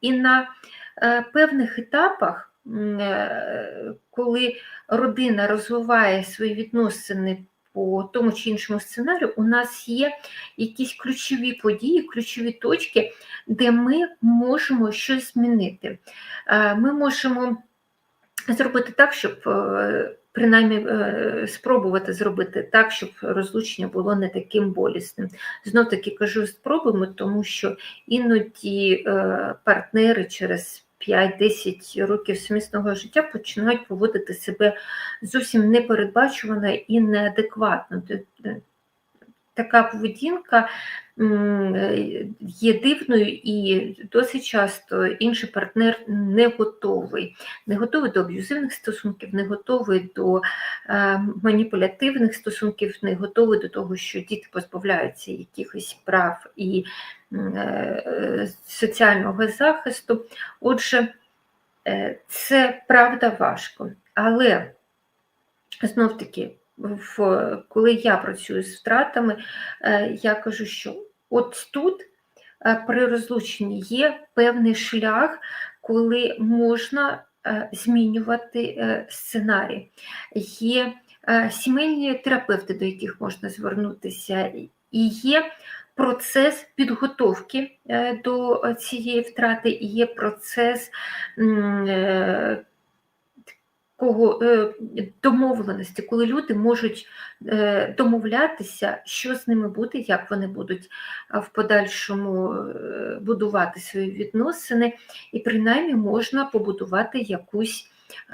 І на е, певних етапах, е, коли родина розвиває свої відносини по тому чи іншому сценарію, у нас є якісь ключові події, ключові точки, де ми можемо щось змінити. Е, Ми можемо зробити так, щоб принаймні е, спробувати зробити так, щоб розлучення було не таким болісним. Знов таки кажу, спробуємо, тому що іноді е, партнери через 5-10 років сумісного життя починають поводити себе зовсім непередбачувано і неадекватно. Така поведінка є дивною, і досить часто інший партнер не готовий. Не готовий до аб'юзивних стосунків, не готовий до е, маніпулятивних стосунків, не готовий до того, що діти позбавляються якихось прав і е, соціального захисту. Отже, е, це правда важко. Але знов таки, в, коли я працюю з втратами, е, я кажу, що от тут е, при розлученні є певний шлях, коли можна е, змінювати е, сценарій. Є сімейні терапевти, до яких можна звернутися, і є процес підготовки до цієї втрати, і є процес кого е, домовленості, коли люди можуть е, домовлятися, що з ними буде, як вони будуть в подальшому е, будувати свої відносини, і принаймні можна побудувати якусь